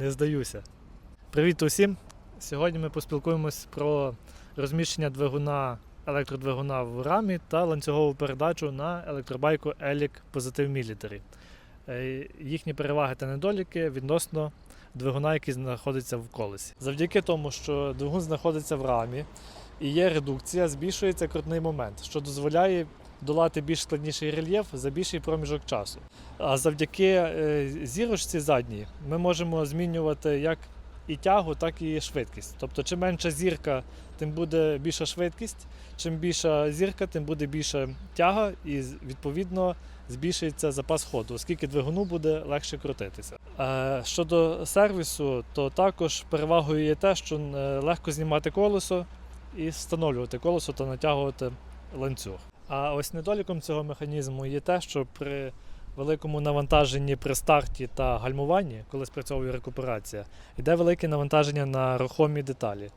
не здаюся. Привіт усім! Сьогодні ми поспілкуємось про розміщення двигуна електродвигуна в рамі та ланцюгову передачу на електробайку Elic Positive Military. Е, Їхні переваги та недоліки відносно двигуна, який знаходиться в колесі. Завдяки тому, що двигун знаходиться в рамі і є редукція, збільшується крутний момент, що дозволяє долати більш складніший рельєф за більший проміжок часу. А завдяки е, зірочці задній ми можемо змінювати як і тягу, так і швидкість. Тобто, чим менша зірка, тим буде більша швидкість, чим більша зірка, тим буде більша тяга, і відповідно збільшується запас ходу, оскільки двигуну буде легше крутитися. Е, Щодо сервісу, то також перевагою є те, що е, легко знімати колесо і встановлювати колесо та натягувати ланцюг. А ось недоліком цього механізму є те, що при великому навантаженні при старті та гальмуванні, коли спрацьовує рекуперація, йде велике навантаження на рухомі деталі,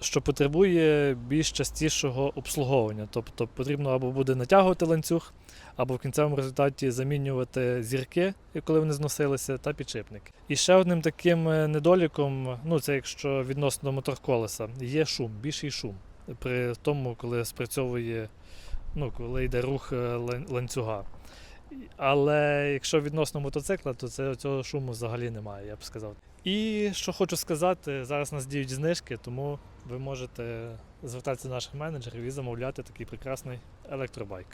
що потребує більш частішого обслуговування. Тобто потрібно або буде натягувати ланцюг, або в кінцевому результаті замінювати зірки, коли вони зносилися, та підшипники. І ще одним таким е, недоліком, ну це якщо відносно моторколеса, є шум, більший шум при тому, коли спрацьовує, ну, коли йде рух е, ланцюга. Але якщо відносно мотоцикла, то цього шуму взагалі немає, я б сказав. І що хочу сказати, зараз нас діють знижки, тому ви можете звертатися до наших менеджерів і замовляти такий прекрасний електробайк.